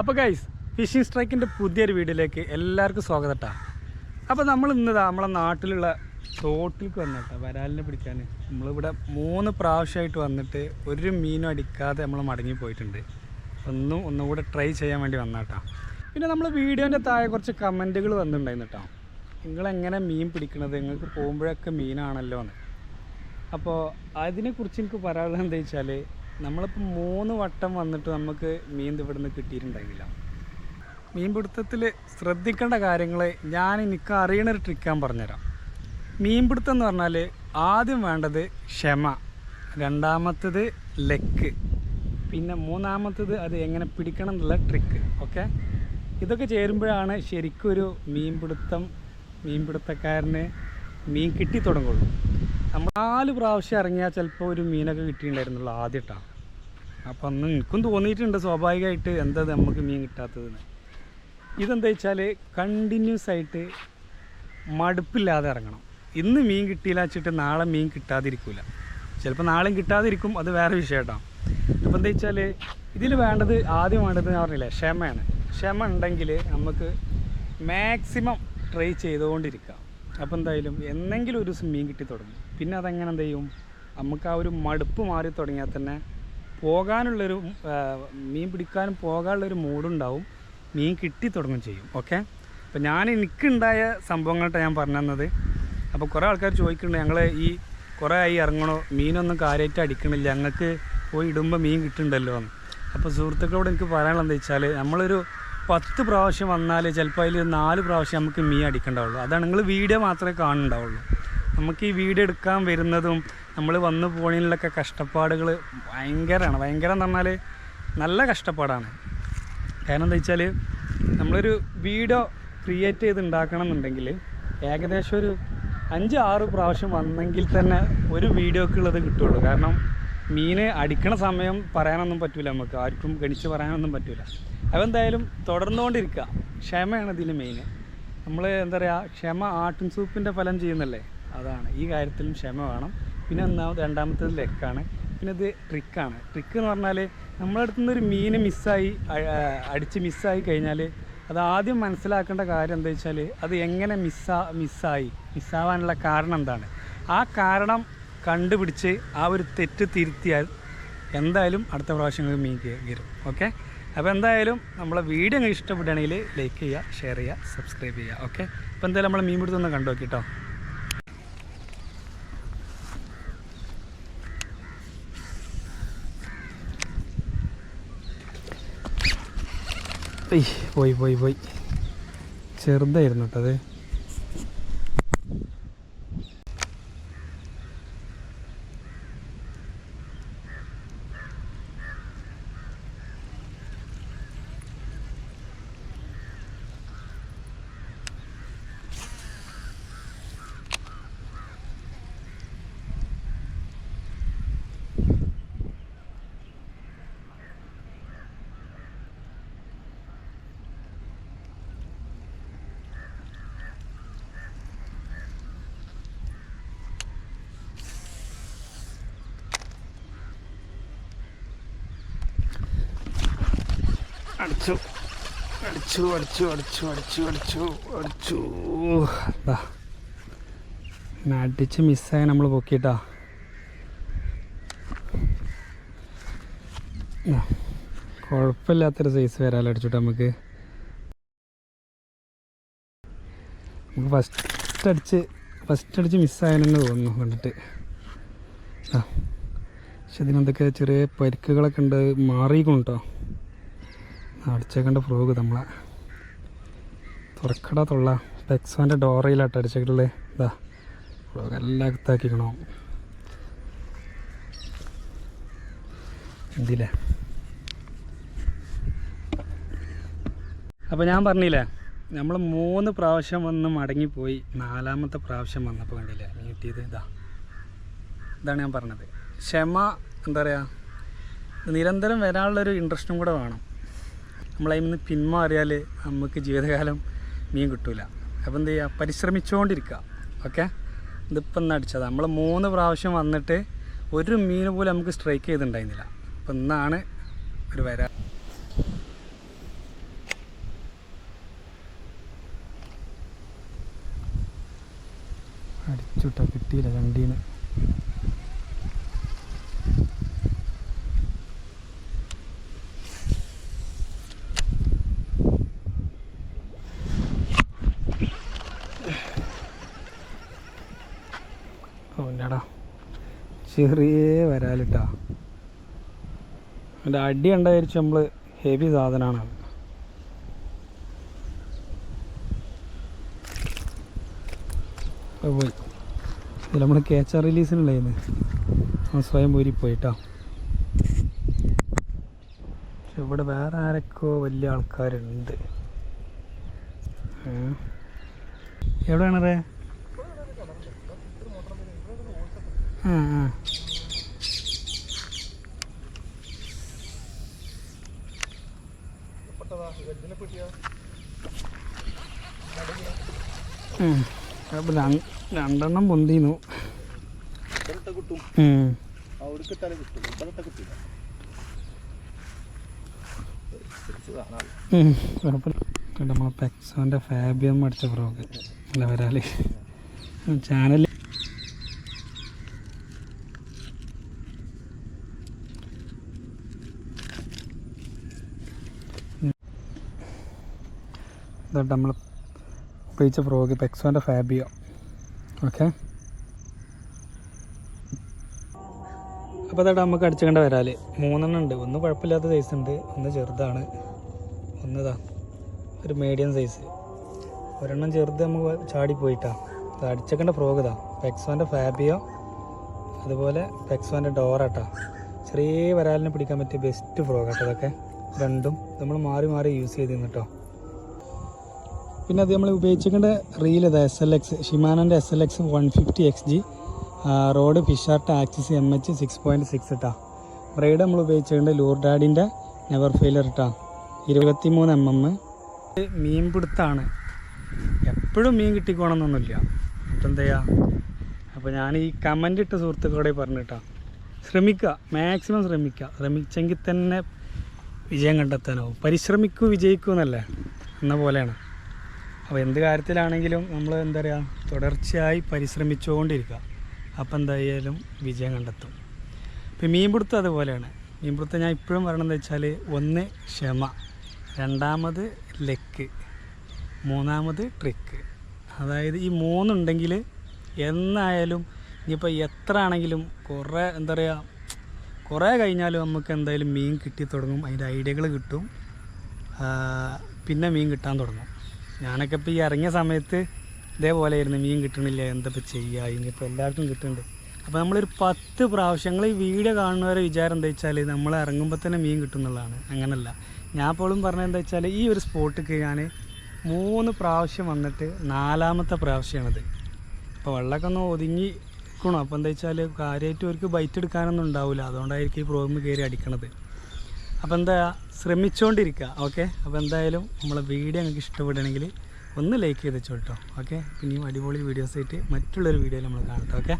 അപ്പോൾ guys phishing സ്ട്രൈക്കിന്റെ പുതിയൊരു വീഡിയോയിലേക്ക് എല്ലാവർക്കും സ്വാഗതം കേട്ടോ അപ്പോൾ നമ്മൾ ഇന്നതാ നമ്മളെ നാട്ടിലുള്ള തോട്ടിലേക്ക് വന്നിട്ടാ വരാലിനെ പിടിക്കാൻ നമ്മളിവിടെ മൂന്ന് പ്രാവശ്യമായിട്ട് വന്നിട്ട് ഒരു മീനും അടിക്കാതെ നമ്മൾ മടങ്ങി പോയിട്ടുണ്ട്. ഒന്നും ഒന്നുകൂടെ ട്രൈ ചെയ്യാൻ വേണ്ടി വന്നാട്ടാ. പിന്നെ നമ്മൾ വീഡിയോന്റെ താഴെ കുറച്ച് കമന്റുകൾ വന്നിട്ടുണ്ടായിരുന്നു കേട്ടോ നിങ്ങളെങ്ങനെ മീൻ പിടിക്കണത്? നിങ്ങൾക്ക് പോകുമ്പോഴൊക്കെ മീനാണല്ലോ എന്ന്. അപ്പോൾ അതിനെക്കുറിച്ച് എനിക്ക് പറയാനുള്ളത് എന്താ വെച്ചാൽ നമ്മളിപ്പോൾ മൂന്ന് വട്ടം വന്നിട്ട് നമുക്ക് മീൻ ഇവിടുന്ന് കിട്ടിയിട്ടുണ്ടായിരുന്നില്ല മീൻപിടുത്തത്തിൽ ശ്രദ്ധിക്കേണ്ട കാര്യങ്ങൾ ഞാൻ എനിക്ക് അറിയണ ഒരു ട്രിക്ക് ഞാൻ പറഞ്ഞുതരാം. മീൻപിടുത്തം എന്ന് പറഞ്ഞാൽ ആദ്യം വേണ്ടത് ക്ഷമ രണ്ടാമത്തത് ലെക്ക് പിന്നെ മൂന്നാമത്തത് അത് എങ്ങനെ പിടിക്കണം എന്നുള്ള ട്രിക്ക് ഓക്കെ ഇതൊക്കെ ചേരുമ്പോഴാണ് ശരിക്കും ഒരു മീൻപിടുത്തം മീൻപിടുത്തക്കാരന് മീൻ കിട്ടി തുടങ്ങുള്ളൂ. നമ്മൾ നാല് പ്രാവശ്യം ഇറങ്ങിയാൽ ചിലപ്പോൾ ഒരു മീനൊക്കെ കിട്ടിയിട്ടുണ്ടായിരുന്നുള്ളൂ ആദ്യമായിട്ടാണ് അപ്പം അന്ന് എനിക്കും തോന്നിയിട്ടുണ്ട് സ്വാഭാവികമായിട്ട് എന്താ നമുക്ക് മീൻ കിട്ടാത്തതെന്ന്. ഇതെന്താ വെച്ചാൽ കണ്ടിന്യൂസ് ആയിട്ട് മടുപ്പില്ലാതെ ഇറങ്ങണം. ഇന്ന് മീൻ കിട്ടിയില്ല വെച്ചിട്ട് നാളെ മീൻ കിട്ടാതിരിക്കില്ല ചിലപ്പോൾ നാളെയും കിട്ടാതിരിക്കും അത് വേറെ വിഷയം കേട്ടോ. അപ്പോൾ എന്താ വെച്ചാൽ ഇതിൽ വേണ്ടത് ആദ്യം വേണ്ടത് ഞാൻ പറഞ്ഞില്ലേ ക്ഷമയാണ്. ക്ഷമ ഉണ്ടെങ്കിൽ നമുക്ക് മാക്സിമം ട്രൈ ചെയ്തുകൊണ്ടിരിക്കാം. അപ്പോൾ എന്തായാലും എന്നെങ്കിലും ഒരു ദിവസം മീൻ കിട്ടി തുടങ്ങും. പിന്നെ അതെങ്ങനെ എന്ത് ചെയ്യും? നമുക്ക് ആ ഒരു മടുപ്പ് മാറി തുടങ്ങിയാൽ തന്നെ പോകാനുള്ളൊരു മീൻ പിടിക്കാനും പോകാനുള്ളൊരു മൂഡുണ്ടാവും. മീൻ കിട്ടി തുടങ്ങും ചെയ്യും. ഓക്കെ? അപ്പോൾ ഞാൻ എനിക്കുണ്ടായ സംഭവങ്ങളായിട്ട് ഞാൻ പറഞ്ഞു തന്നത് അപ്പോൾ കുറേ ആൾക്കാർ ചോദിക്കുന്നുണ്ട് ഞങ്ങൾ ഈ കുറേ ആയി ഇറങ്ങണോ? മീനൊന്നും കാര്യമായിട്ട് അടിക്കണില്ല. ഞങ്ങൾക്ക് പോയി ഇടുമ്പോൾ മീൻ കിട്ടുന്നുണ്ടല്ലോ. എന്ന് അപ്പോൾ സുഹൃത്തുക്കളോട് എനിക്ക് പറയാനുള്ളത് എന്താ വെച്ചാൽ നമ്മളൊരു പത്ത് പ്രാവശ്യം വന്നാൽ ചിലപ്പോൾ അതിൽ നാല് പ്രാവശ്യം നമുക്ക് മീൻ അടിക്കണ്ടാവുള്ളൂ. അതാണ് നിങ്ങൾ വീഡിയോ മാത്രമേ കാണുന്നുണ്ടാവുള്ളൂ. നമുക്ക് ഈ വീഡിയോ എടുക്കാൻ വരുന്നതും നമ്മൾ വന്നു പോണതിലൊക്കെ കഷ്ടപ്പാടുകൾ ഭയങ്കരമാണ് ഭയങ്കരം എന്ന് പറഞ്ഞാൽ നല്ല കഷ്ടപ്പാടാണ്. കാരണം എന്താ വെച്ചാൽ നമ്മളൊരു വീഡിയോ ക്രിയേറ്റ് ചെയ്ത് ഉണ്ടാക്കണം എന്നുണ്ടെങ്കിൽ ഏകദേശം ഒരു അഞ്ച് ആറ് പ്രാവശ്യം വന്നെങ്കിൽ തന്നെ ഒരു വീഡിയോക്കുള്ളത് കിട്ടുള്ളൂ. കാരണം മീന് അടിക്കണ സമയം പറയാനൊന്നും പറ്റില്ല നമുക്ക്. ആർക്കും ഗണിച്ച് പറയാനൊന്നും പറ്റില്ല അപ്പോൾ എന്തായാലും തുടർന്നുകൊണ്ടിരിക്കുക ക്ഷമയാണ് ഇതിൽ മെയിൻ നമ്മൾ എന്താ പറയുക ക്ഷമ ആട്ടിൻ സൂപ്പിന്റെ ഫലം ചെയ്യുന്നല്ലേ? അതാണ്. ഈ കാര്യത്തിലും ക്ഷമ വേണം. പിന്നെ ഒന്നാമത് രണ്ടാമത്തേത് ലെക്കാണ്. പിന്നെ ഇത് ട്രിക്കാണ്. ട്രിക്ക് എന്ന് പറഞ്ഞാൽ നമ്മുടെ നിന്ന് ഒരു മീൻ മിസ്സായി അടിച്ച് മിസ്സായി കഴിഞ്ഞാൽ അത് ആദ്യം മനസ്സിലാക്കേണ്ട കാര്യം എന്താ വെച്ചാൽ അത് എങ്ങനെ മിസ്സാ മിസ്സായി മിസ്സാവാനുള്ള കാരണം എന്താണ്? ആ കാരണം കണ്ടുപിടിച്ച് ആ ഒരു തെറ്റ് തിരുത്തിയാൽ എന്തായാലും അടുത്ത പ്രാവശ്യം മീൻ കയറും. ഓക്കെ? അപ്പോൾ എന്തായാലും നമ്മളെ വീഡിയോ ഇഷ്ടപ്പെടുകയാണെങ്കിൽ ലൈക്ക് ചെയ്യുക ഷെയർ ചെയ്യുക സബ്സ്ക്രൈബ് ചെയ്യുക. ഓക്കെ? അപ്പോൾ എന്തായാലും നമ്മളെ മീൻ പിടുത്തൊന്ന് കണ്ടു പോയി പോയി പോയി. ചെറുതായിരുന്നു കേട്ടോ അത്. അടിച്ചു. അടിച്ചു അടിച്ചു അടിച്ചു അടിച്ചു അടിച്ചു അടിച്ചു. ഇങ്ങനെ അടിച്ച് മിസ്സായി നമ്മൾ പൊക്കിട്ടാ കുഴപ്പമില്ലാത്തൊരു സൈസ് വരാലോ അടിച്ചിട്ട് നമുക്ക്. നമുക്ക് ഫസ്റ്റ് അടിച്ച് ഫസ്റ്റ് അടിച്ച് മിസ്സായെന്ന് തോന്നുന്നു കണ്ടിട്ട്. ആ. പക്ഷെ ഇതിനെന്തൊക്കെ ചെറിയ പരിക്കുകളൊക്കെ ഉണ്ട് മാറിയിരിക്കണം കേട്ടോ അടിച്ചേക്കേണ്ട ഫ്രോഗ് നമ്മളെ. തുറക്കട തൊള്ള. പെക്സോന്റെ ഡോറയിലാട്ടോ അടിച്ചേക്കിട്ടുള്ളത് ഇതാ ഫ്രോഗ് എല്ലാം അകത്താക്കിക്കണോ? എന്തില്ലേ? അപ്പോൾ ഞാൻ പറഞ്ഞില്ലേ നമ്മൾ മൂന്ന് പ്രാവശ്യം വന്ന് മടങ്ങിപ്പോയി. നാലാമത്തെ പ്രാവശ്യം വന്നപ്പോൾ കണ്ടില്ലേ നീട്ടിയത്? ഇതാ ഇതാണ് ഞാൻ പറഞ്ഞത്. ക്ഷമ എന്താ പറയുക നിരന്തരം വരാനുള്ളൊരു ഇൻട്രസ്റ്റും കൂടെ വേണം. നമ്മളതിൽ നിന്ന് പിന്മാറിയാൽ നമുക്ക് ജീവിതകാലം മീൻ കിട്ടില്ല അപ്പോൾ എന്ത് ചെയ്യുക പരിശ്രമിച്ചുകൊണ്ടിരിക്കുക ഓക്കെ? ഇതിപ്പം ഇന്ന് നമ്മൾ മൂന്ന് പ്രാവശ്യം വന്നിട്ട് ഒരു മീൻ പോലും നമുക്ക് സ്ട്രൈക്ക് ചെയ്തിട്ടുണ്ടായിരുന്നില്ല. അപ്പം ഇന്നാണ് ഒരു വര അടിച്ചുട്ടാ കിട്ടിയില്ല രണ്ടീന്ന് ചെറിയ വരാലിട്ടാ. അതിന്റെ അടി ഉണ്ടായിരിച്ച് നമ്മൾ ഹെവി സാധനമാണ് പോയി. ഇത് നമ്മൾ കേച്ച റിലീസിനുള്ളതെന്ന് ആ സ്വയം പോരി പോയിട്ടാ. പക്ഷെ ഇവിടെ വേറെ ആരൊക്കെ വലിയ ആൾക്കാരുണ്ട്. എവിടെയാണ് എവിടെയാണറേ ആ ആ ഉം. അപ്പൊ രണ്ട്- രണ്ടെണ്ണം പൊന്തിന്നു. കിട്ടും കണ്ടോ, നമ്മളെ പെക്സോന്റെ ഫാബിയം അടിച്ച ഫ്രോക്ക് അല്ല വരാൽ. ചാനൽ ഇതോട്ട് നമ്മൾ ഉപയോഗിച്ച ഫ്രോക്ക് പെക്സോന്റെ ഫാബിയോ ഓക്കെ അപ്പോൾ അതായിട്ട് നമുക്ക് അടിച്ചുകൊണ്ട് വരാൽ മൂന്നെണ്ണം ഉണ്ട്. ഒന്ന് കുഴപ്പമില്ലാത്ത സൈസ് ഉണ്ട്. ഒന്ന് ചെറുതാണ്. ഒന്നതാ ഒരു മീഡിയം സൈസ് ഒരെണ്ണം ചെറുത് നമുക്ക് ചാടി അത് അടിച്ചേക്കേണ്ട ഫ്രോഗ് ഇതാ. പെക്സോന്റെ ഫാബിയോ അതുപോലെ പെക്സോന്റെ ഡോറാട്ടാ ചെറിയ വരാലിനെ പിടിക്കാൻ പറ്റിയ ബെസ്റ്റ് ഫ്രോക്കാട്ടോ ഇതൊക്കെ. രണ്ടും നമ്മൾ മാറി മാറി യൂസ് ചെയ്തിരുന്നു കേട്ടോ പിന്നെ അത് നമ്മൾ ഉപയോഗിച്ചിരിക്കേണ്ട റീൽ ഇതാ S L X ഷിമാനന്റെ S L X one fifty X G rod ഫിഷാർട്ട് axis M H six point six ഇട്ടാ. ബ്രൈഡ് നമ്മൾ ഉപയോഗിച്ചിട്ടുണ്ട് ലൂർഡാഡിന്റെ നെവർ ഫെയിലർ ഇട്ടാ. ഇരുപത്തി മൂന്ന് എം എം മീൻ പിടുത്താണ്. എപ്പോഴും മീൻ കിട്ടിക്കോണമെന്നൊന്നുമില്ല അപ്പം എന്താ ചെയ്യുക അപ്പോൾ ഞാൻ ഈ കമന്റ് ഇട്ട സുഹൃത്തുക്കളോടെ പറഞ്ഞിട്ടാ. ശ്രമിക്കുക മാക്സിമം ശ്രമിക്കുക ശ്രമിച്ചെങ്കിൽ തന്നെ വിജയം കണ്ടെത്താനാവും. പരിശ്രമിക്കൂ വിജയിക്കൂ എന്നല്ലേ? എന്ന പോലെയാണ്. അപ്പോൾ എന്ത് കാര്യത്തിലാണെങ്കിലും നമ്മൾ എന്താ പറയുക തുടർച്ചയായി പരിശ്രമിച്ചുകൊണ്ടിരിക്കുക. അപ്പം എന്തായാലും വിജയം കണ്ടെത്തും. ഇപ്പോൾ മീൻപിടുത്തം അതുപോലെയാണ്. മീൻപിടുത്തം ഞാൻ ഇപ്പോഴും പറയണമെന്ന് വെച്ചാൽ ഒന്ന് ക്ഷമ രണ്ടാമത് ലെക്ക് മൂന്നാമത് ട്രിക്ക്. അതായത് ഈ മൂന്നുണ്ടെങ്കിൽ എന്നായാലും ഇനിയിപ്പോൾ എത്ര ആണെങ്കിലും കുറേ എന്താ പറയുക കുറേ കഴിഞ്ഞാലും നമുക്ക് എന്തായാലും മീൻ കിട്ടി തുടങ്ങും. അതിന്റെ ഐഡിയകൾ കിട്ടും. പിന്നെ മീൻ കിട്ടാൻ തുടങ്ങും. ഞാനൊക്കെ ഇപ്പോൾ ഈ ഇറങ്ങിയ സമയത്ത് ഇതേപോലെ ആയിരുന്നു മീൻ കിട്ടണില്ല എന്തപ്പോൾ ചെയ്യുക ഇനിയിപ്പോൾ എല്ലാവർക്കും കിട്ടുന്നുണ്ട്. അപ്പോൾ നമ്മളൊരു പത്ത് പ്രാവശ്യങ്ങൾ ഈ വീഡിയോ കാണുന്നവരെ വിചാരം എന്താ വെച്ചാൽ നമ്മൾ ഇറങ്ങുമ്പോൾ തന്നെ മീൻ കിട്ടുന്നുള്ളതാണ് അങ്ങനല്ല. ഞാൻ പോലും പറഞ്ഞത് എന്താ വെച്ചാൽ ഈ ഒരു സ്പോട്ടിക്ക് ഞാൻ മൂന്ന് പ്രാവശ്യം വന്നിട്ട് നാലാമത്തെ പ്രാവശ്യമാണിത് അപ്പോൾ വെള്ളമൊക്കെ ഒന്ന് ഒതുങ്ങി നിൽക്കണം അപ്പോൾ എന്താ വെച്ചാൽ കാര്യമായിട്ട് അവർക്ക് ബൈറ്റ് എടുക്കാനൊന്നും ഉണ്ടാവില്ല അതുകൊണ്ടായിരിക്കും ഈ പ്രോഗ്രാം കയറി അടിക്കണത്. അപ്പോൾ എന്താ ശ്രമിച്ചുകൊണ്ടിരിക്കുക ഓക്കെ അപ്പോൾ എന്തായാലും നമ്മളെ വീഡിയോ നിങ്ങൾക്ക് ഇഷ്ടപ്പെടുകയാണെങ്കിൽ ഒന്ന് ലൈക്ക് ചെയ്ത് വെച്ചോട്ടോ ഓക്കെ പിന്നെയും അടിപൊളി വീഡിയോസ് ആയിട്ട് മറ്റുള്ളൊരു വീഡിയോയിൽ നമ്മൾ കാണട്ടെ ഓക്കെ